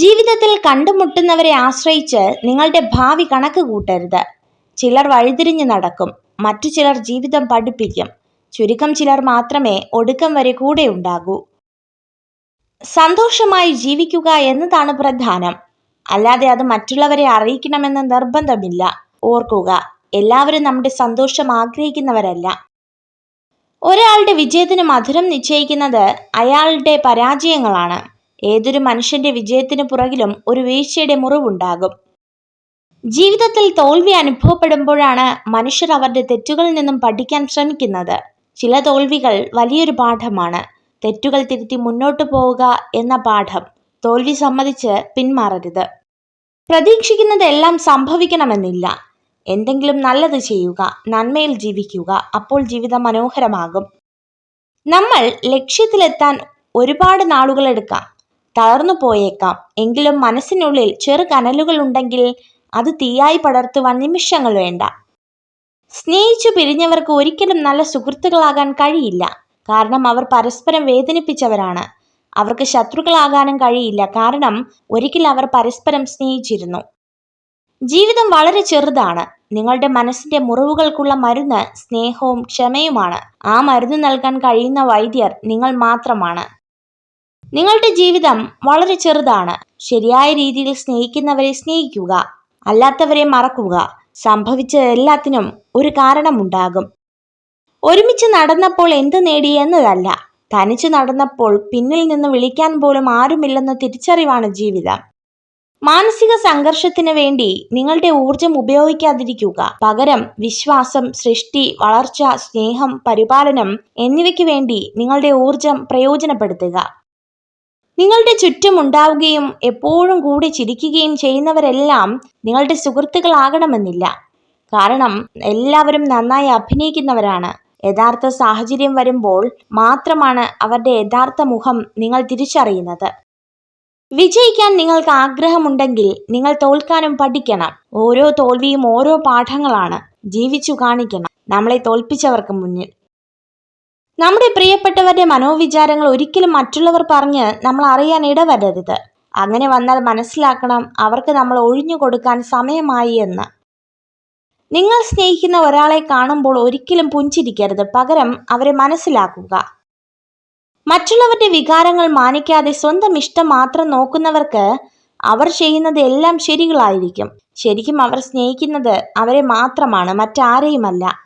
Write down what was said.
ജീവിതത്തിൽ കണ്ടുമുട്ടുന്നവരെ ആശ്രയിച്ച് നിങ്ങളുടെ ഭാവി കണക്ക് കൂട്ടരുത്. ചിലർ വഴിതിരിഞ്ഞു നടക്കും മറ്റു ചിലർ ജീവിതം പഠിപ്പിക്കും. ചുരുക്കം ചിലർ മാത്രമേ ഒടുക്കം വരെ കൂടെ ഉണ്ടാകൂ. സന്തോഷമായി ജീവിക്കുക എന്നതാണ് പ്രധാനം. അല്ലാതെ അത് മറ്റുള്ളവരെ അറിയിക്കണമെന്ന് നിർബന്ധമില്ല. ഓർക്കുക എല്ലാവരും നമ്മുടെ സന്തോഷം ആഗ്രഹിക്കുന്നവരല്ല. ഒരാളുടെ വിജയത്തിന് മധുരം നിശ്ചയിക്കുന്നത് അയാളുടെ പരാജയങ്ങളാണ്. ഏതൊരു മനുഷ്യന്റെ വിജയത്തിന് പുറകിലും ഒരു വീഴ്ചയുടെ മുറിവുണ്ടാകും. ജീവിതത്തിൽ തോൽവി അനുഭവപ്പെടുമ്പോഴാണ് മനുഷ്യർ അവരുടെ തെറ്റുകളിൽ നിന്നും പഠിക്കാൻ ശ്രമിക്കുന്നത്. ചില തോൽവികൾ വലിയൊരു പാഠമാണ്. തെറ്റുകൾ തിരുത്തി മുന്നോട്ടു പോവുക എന്ന പാഠം തോൽവി സമ്മതിച്ച് പിന്മാറരുത്. പ്രതീക്ഷിക്കുന്നതെല്ലാം സംഭവിക്കണമെന്നില്ല. എന്തെങ്കിലും നല്ലത് ചെയ്യുക നന്മയിൽ ജീവിക്കുക അപ്പോൾ ജീവിതം മനോഹരമാകും. നമ്മൾ ലക്ഷ്യത്തിലെത്താൻ ഒരുപാട് നാളുകൾ എടുക്കാം. തളർന്നു പോയേക്കാം. എങ്കിലും മനസ്സിനുള്ളിൽ ചെറു കനലുകൾ ഉണ്ടെങ്കിൽ അത് തീയായി പടർത്തുവാൻ നിമിഷങ്ങൾ വേണ്ട. സ്നേഹിച്ചു പിരിഞ്ഞവർക്ക് ഒരിക്കലും നല്ല സുഹൃത്തുക്കളാകാൻ കഴിയില്ല. കാരണം അവർ പരസ്പരം വേദനിപ്പിച്ചവരാണ്. അവർക്ക് ശത്രുക്കളാകാനും കഴിയില്ല. കാരണം ഒരിക്കൽ അവർ പരസ്പരം സ്നേഹിച്ചിരുന്നു. ജീവിതം വളരെ ചെറുതാണ്. നിങ്ങളുടെ മനസ്സിന്റെ മുറിവുകൾക്കുള്ള മരുന്ന് സ്നേഹവും ക്ഷമയുമാണ്. ആ മരുന്ന് നൽകാൻ കഴിയുന്ന വൈദ്യർ നിങ്ങൾ മാത്രമാണ്. നിങ്ങളുടെ ജീവിതം വളരെ ചെറുതാണ്. ശരിയായ രീതിയിൽ സ്നേഹിക്കുന്നവരെ സ്നേഹിക്കുക അല്ലാത്തവരെ മറക്കുക സംഭവിച്ച എല്ലാത്തിനും ഒരു കാരണമുണ്ടാകും. ഒരുമിച്ച് നടന്നപ്പോൾ എന്ത് നേടി എന്നതല്ല. തനിച്ചു നടന്നപ്പോൾ പിന്നിൽ നിന്ന് വിളിക്കാൻ പോലും ആരുമില്ലെന്ന തിരിച്ചറിവാണ് ജീവിതം. മാനസിക സംഘർഷത്തിന് വേണ്ടി നിങ്ങളുടെ ഊർജം ഉപയോഗിക്കാതിരിക്കുക. പകരം വിശ്വാസം സൃഷ്ടി വളർച്ച സ്നേഹം പരിപാലനം എന്നിവയ്ക്ക് വേണ്ടി നിങ്ങളുടെ ഊർജം പ്രയോജനപ്പെടുത്തുക. നിങ്ങളുടെ ചുറ്റുമുണ്ടാവുകയും എപ്പോഴും കൂടി ചിരിക്കുകയും ചെയ്യുന്നവരെല്ലാം നിങ്ങളുടെ സുഹൃത്തുക്കളാകണമെന്നില്ല. കാരണം എല്ലാവരും നന്നായി അഭിനയിക്കുന്നവരാണ്. യഥാർത്ഥ സാഹചര്യം വരുമ്പോൾ മാത്രമാണ് അവരുടെ യഥാർത്ഥ മുഖം നിങ്ങൾ തിരിച്ചറിയുന്നത്. വിജയിക്കാൻ നിങ്ങൾക്ക് ആഗ്രഹമുണ്ടെങ്കിൽ നിങ്ങൾ തോൽക്കാനും പഠിക്കണം. ഓരോ തോൽവിയും ഓരോ പാഠങ്ങളാണ്. ജീവിച്ചു കാണിക്കണം. നമ്മളെ തോൽപ്പിച്ചവർക്ക് മുന്നിൽ. നമ്മുടെ പ്രിയപ്പെട്ടവരുടെ മനോവിചാരങ്ങൾ ഒരിക്കലും മറ്റുള്ളവർ പറഞ്ഞ് നമ്മൾ അറിയാൻ ഇടവരരുത്. അങ്ങനെ വന്നാൽ മനസ്സിലാക്കണം അവർക്ക് നമ്മൾ ഒഴിഞ്ഞു കൊടുക്കാൻ സമയമായി എന്ന്. നിങ്ങൾ സ്നേഹിക്കുന്ന ഒരാളെ കാണുമ്പോൾ ഒരിക്കലും പുഞ്ചിരിക്കരുത്. പകരം അവരെ മനസ്സിലാക്കുക. മറ്റുള്ളവരുടെ വികാരങ്ങൾ മാനിക്കാതെ സ്വന്തം ഇഷ്ടം മാത്രം നോക്കുന്നവർക്ക് അവർ ചെയ്യുന്നത് എല്ലാം ശരികളായിരിക്കും. ശരിക്കും അവർ സ്നേഹിക്കുന്നത് അവരെ മാത്രമാണ് മറ്റാരെയുമല്ല.